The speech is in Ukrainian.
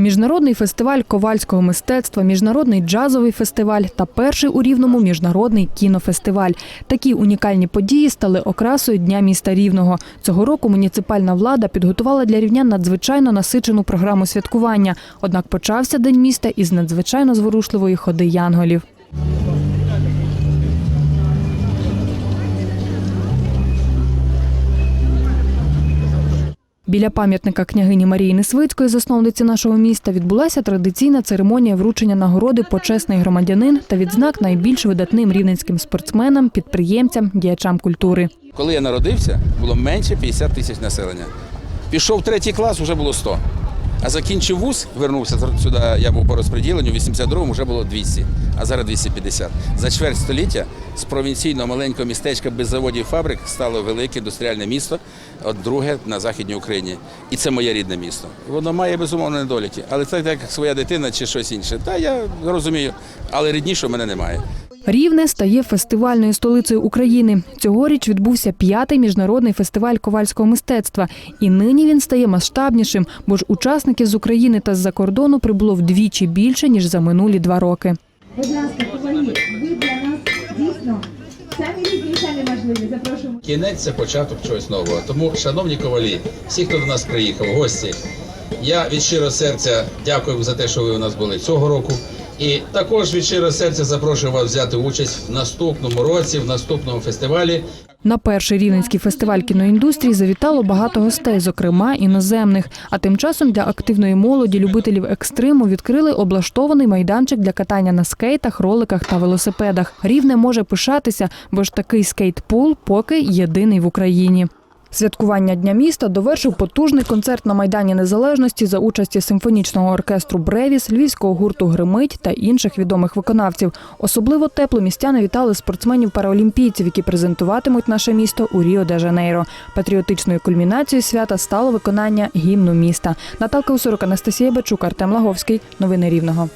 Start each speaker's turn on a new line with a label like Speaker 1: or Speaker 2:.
Speaker 1: Міжнародний фестиваль ковальського мистецтва, міжнародний джазовий фестиваль та перший у Рівному міжнародний кінофестиваль. Такі унікальні події стали окрасою Дня міста Рівного. Цього року муніципальна влада підготувала для рівнян надзвичайно насичену програму святкування. Однак почався день міста із надзвичайно зворушливої ходи янголів. Біля пам'ятника княгині Марії Несвицької, засновниці нашого міста, відбулася традиційна церемонія вручення нагороди почесний громадянин та відзнак найбільш видатним рівненським спортсменам, підприємцям, діячам культури.
Speaker 2: Коли я народився, було менше 50 тисяч населення. Пішов третій клас, вже було 100. А закінчив вуз, вернувся сюди, я був по розподіленню, в 82-му вже було 200, а зараз 250. За чверть століття з провінційного маленького містечка без заводів і фабрик стало велике індустріальне місто, от друге на Західній Україні. І це моє рідне місто. Воно має безумовно недоліки, але це як своя дитина чи щось інше. Та я розумію, але ріднішого в мене немає.
Speaker 1: Рівне стає фестивальною столицею України. Цьогоріч відбувся п'ятий міжнародний фестиваль ковальського мистецтва. І нині він стає масштабнішим, бо ж учасників з України та з-за кордону прибуло вдвічі більше, ніж за минулі два роки.
Speaker 3: Будь ласка, ви для нас дійсно самі рідні, самі важливі. Запрошуємо.
Speaker 2: Кінець це початок чогось нового. Тому, шановні ковалі, всі, хто до нас приїхав, гості, я від щирого серця дякую за те, що ви у нас були цього року. І також від щирого серця запрошую вас взяти участь в наступному році, в наступному фестивалі.
Speaker 1: На перший рівненський фестиваль кіноіндустрії завітало багато гостей, зокрема іноземних. А тим часом для активної молоді, любителів екстриму відкрили облаштований майданчик для катання на скейтах, роликах та велосипедах. Рівне може пишатися, бо ж такий скейтпул поки єдиний в Україні. Святкування Дня міста довершив потужний концерт на Майдані Незалежності за участі симфонічного оркестру Бревіс, львівського гурту Гримить та інших відомих виконавців. Особливо тепло містяни вітали спортсменів-параолімпійців, які презентуватимуть наше місто у Ріо де Жанейро. Патріотичною кульмінацією свята стало виконання гімну міста. Наталка Усурук, Анастасія Бачук, Артем Лаговський. Новини Рівного.